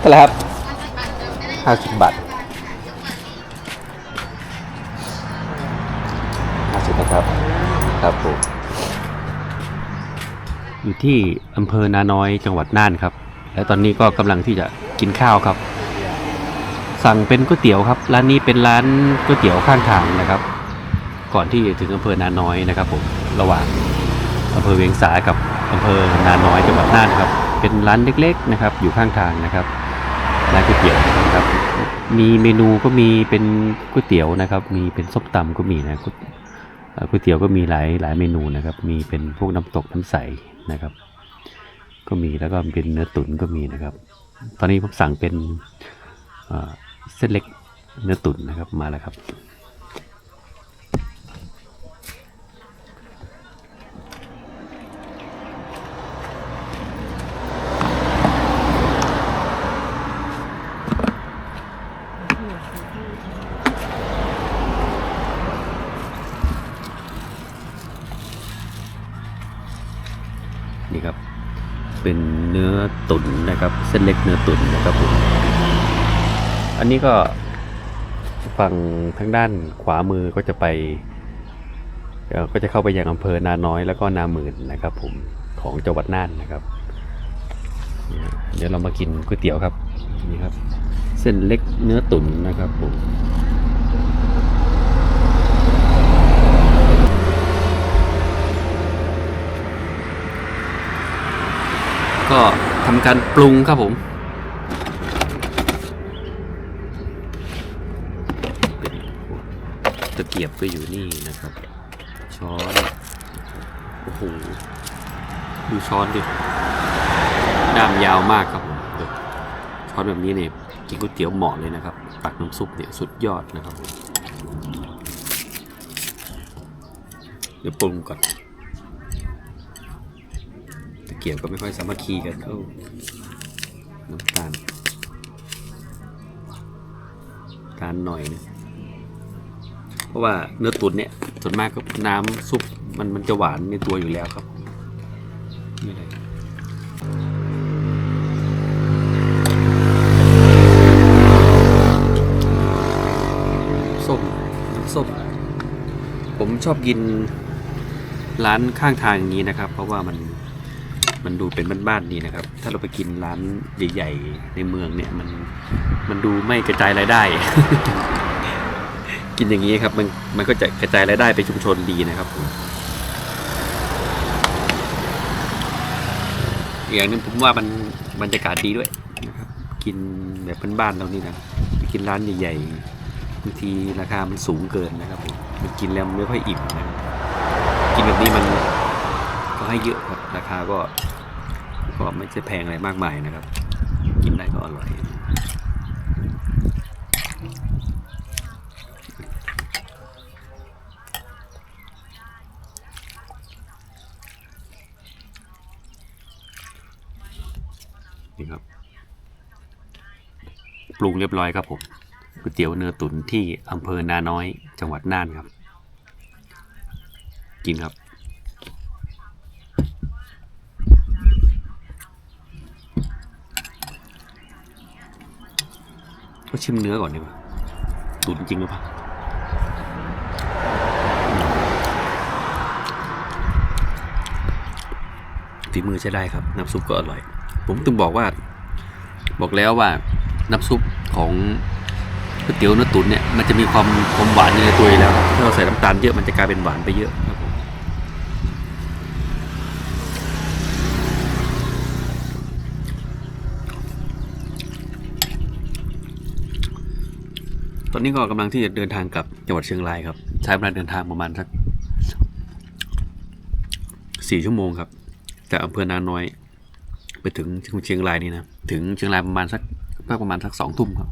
เท่าไหร่ครับห้าสิบบาทห้าสิบนะครับ ครับผมอยู่ที่อำเภอนาน้อยจังหวัดน่านครับ และตอนนี้ก็กำลังที่จะกินข้าวครับ สั่งเป็นก๋วยเตี๋ยวครับ ร้านนี้เป็นร้านก๋วยเตี๋ยวข้างทางนะครับ ก่อนที่จะถึงอำเภอนาน้อยนะครับผม ระหว่างอำเภอเวียงสากับอำเภอนาน้อยจังหวัดน่านครับ เป็นร้านเล็กๆนะครับ อยู่ข้างทางนะครับ ร้านก๋วยเตี๋ยวนะครับ มีเมนูก็มีเป็นก๋วยเตี๋ยวนะครับ มีเป็นส้มตำก็มีนะก๋วยเตี๋ยวก็มีหลายหลายเมนูนะครับ มีเป็นพวกน้ำตกน้ำใสนะครับ ก็มีแล้วก็เป็นเนื้อตุ๋นก็มีนะครับ ตอนนี้ผมสั่งเป็นเส้นเล็กเนื้อตุ๋นนะครับมาแล้วครับ นี่ครับ เป็นเนื้อตุ๋นนะครับ เส้นเล็กเนื้อตุ๋นนะครับผมอันนี้ก็ฝั่งทางด้านขวามือก็จะไปก็จะเข้าไปยังอำเภอนาน้อยแล้วก็นาหมื่นนะครับ ผมของจังหวัดน่านนะครับ เดี๋ยวเรามากินก๋วยเตี๋ยวครับนี่ครับ เส้นเล็กเนื้อตุ๋นนะครับผม ก็ทำการปรุงครับผมตะเกียบก็อยู่นี่นะครับ ช้อนโอ้โหดูช้อนดิด้ามยาวมากครับผมช้อนแบบนี้เนี่ยกินก๋วยเตี๋ยวเหมาะเลยนะครับ ตักน้ำซุปเนี่ยสุดยอดนะครับผมเดี๋ยวปรุงก่อน เกียบก็ไม่ค่อยสามัคคีกันเอ้าน้ำตาลตาลหน่อยนะเพราะว่าเนื้อตุ๋นเนี่ยส่วนมากก็น้ำซุปมันมันจะหวานในตัวอยู่แล้วครับนี่เลยส้มน้ำส้มผมชอบกินร้านข้างทางอย่างนี้นะครับ เพราะว่ามัน มันดูเป็นบ้านๆดีนะครับ ถ้าเราไปกินร้านใหญ่ๆ ในเมืองเนี่ยมันมันดูไม่กระจายรายได้ กินอย่างนี้ครับ มันมันก็จะกระจายรายได้ไปชุมชนดีนะครับผมอย่างนึงผมว่ามันบรรยากาศดีด้วยนะครับกินแบบบ้านๆเรานี่นะไปกินร้านใหญ่ๆบางทีราคามันสูงเกินนะครับมันกินแล้วมันไม่ค่อยอิ่มนะกินแบบนี้มันก็ให้เยอะครับ ราคาก็ก็ไม่ใช่แพงอะไรมากมายนะครับ กินได้ก็อร่อย นี่ครับ ปรุงเรียบร้อยครับผมก๋วยเตี๋ยวเนื้อตุ๋นที่อำเภอนาน้อย จังหวัดน่านครับ กินครับ ชิมเนื้อก่อนดีกว่าตุ๋นจริงหรือเปล่าฝีมือใช้ได้ครับ น้ำซุปก็อร่อย ผมถึงบอกว่า บอกแล้วว่าน้ำซุปของก๋วยเตี๋ยวเนื้อตุ๋นเนี่ยมันจะมีความความหวานในตัวอยู่แล้วถ้าเราใส่น้ำตาลเยอะมันจะกลายเป็นหวานไปเยอะครับผม ตอนนี้ก็กำลังที่จะเดินทางกลับจังหวัดเชียงรายครับ ใช้เวลาเดินทางประมาณสักสี่ชั่วโมงครับ จากอำเภอนาน้อย ไปถึงเชียงรายนี่นะ ถึงเชียงรายประมาณสักประมาณสักสองทุ่มครับ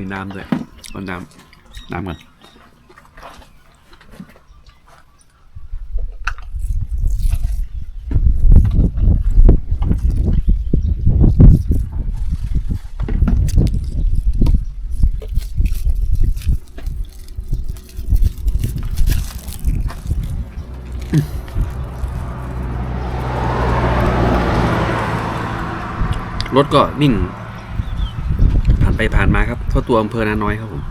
มีน้ำด้วยก่น้ำน้ำก่อนรถก็นิ่ง ไปผ่านมาครับเข้าตัวอำเภอนาน้อยครับผม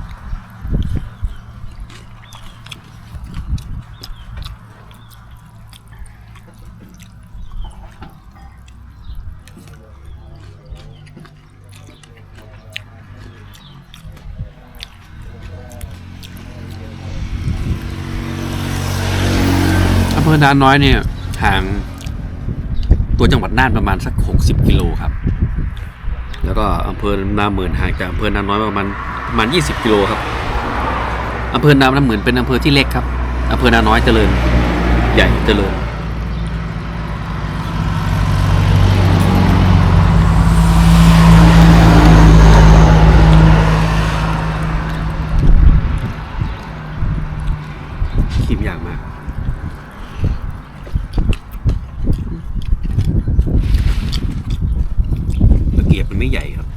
อำเภอนาน้อยเนี่ยห่างตัวจังหวัดน่านประมาณสัก 60 กิโลครับ แล้วก็อำเภอนาหมื่นห่างจากอำเภอนาน้อยประมาณประมาณ 20 กิโลครับอำเภอนานาหมื่นเป็นอำเภอที่เล็กครับอำเภอนาน้อยเจริญ ใหญ่เจริญ ขีมอย่างมาก ตะเกียบมันไม่ใหญ่ครับ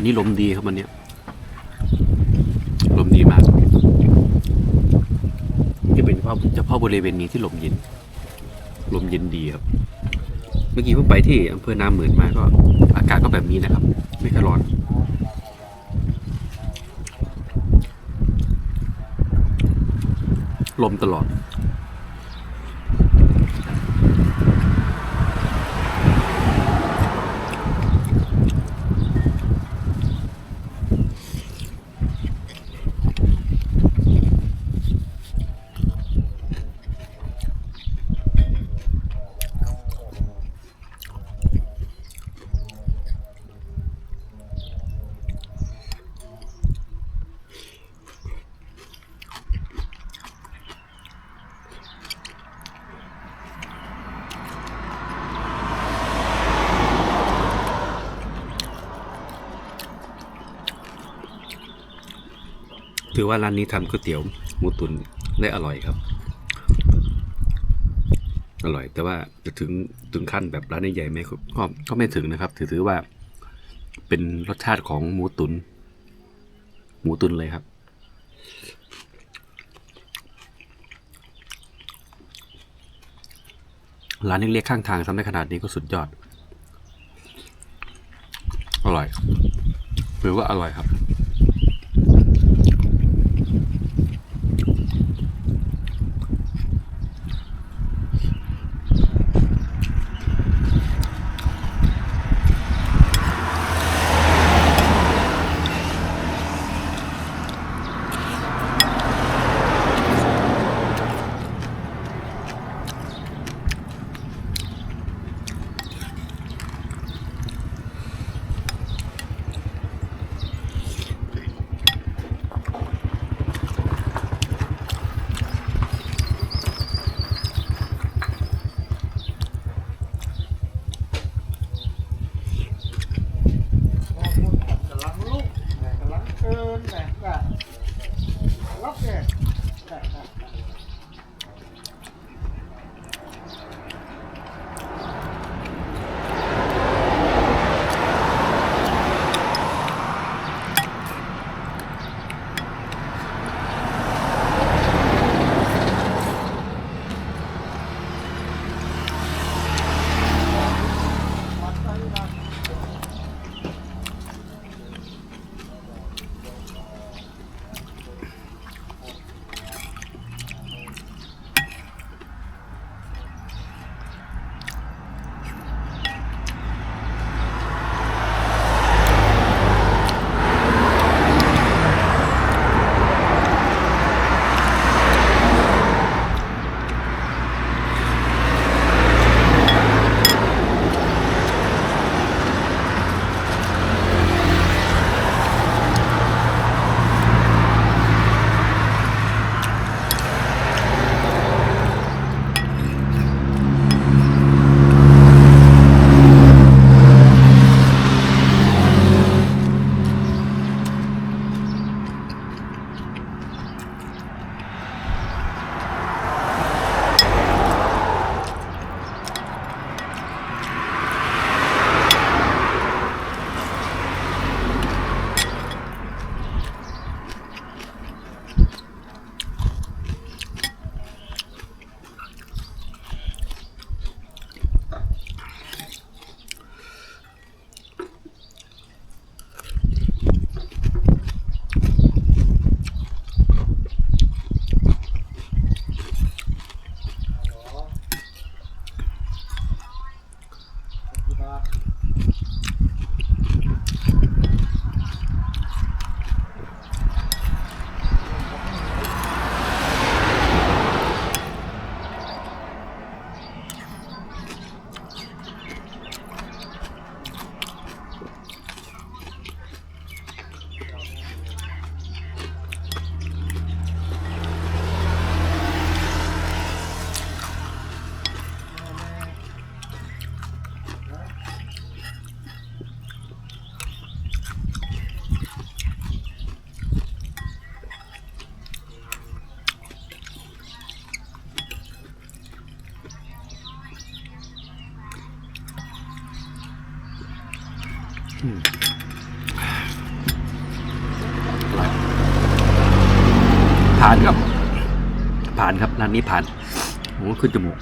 วันนี้ลมดีครับวันเนี้ยลมดีมากจะเป็นเฉพาะเฉพาะบริเวณนี้ที่ลมเย็น ลมเย็นดีครับ เมื่อกี้เพิ่งไปที่อำเภอนาเหมื่นมาก็ อากาศก็แบบนี้นะครับ ไม่ค่อยร้อนลมตลอด ถือว่าร้านนี้ทำก๋วยเตี๋ยวหมูตุ๋นได้อร่อยครับ อร่อย แต่ว่าจะถึงถึงขั้นแบบร้านใหญ่ๆไหมก็ก็ไม่ถึงนะครับ ถือถือว่าเป็นรสชาติของหมูตุน หมูตุนเลยครับ ร้านเล็กๆข้างทางทำได้ขนาดนี้ก็สุดยอด อร่อยหรือว่าอร่อยครับ ผ่านครับ ผ่านครับร้านนี้ผ่านโอ้ขึ้นจมูก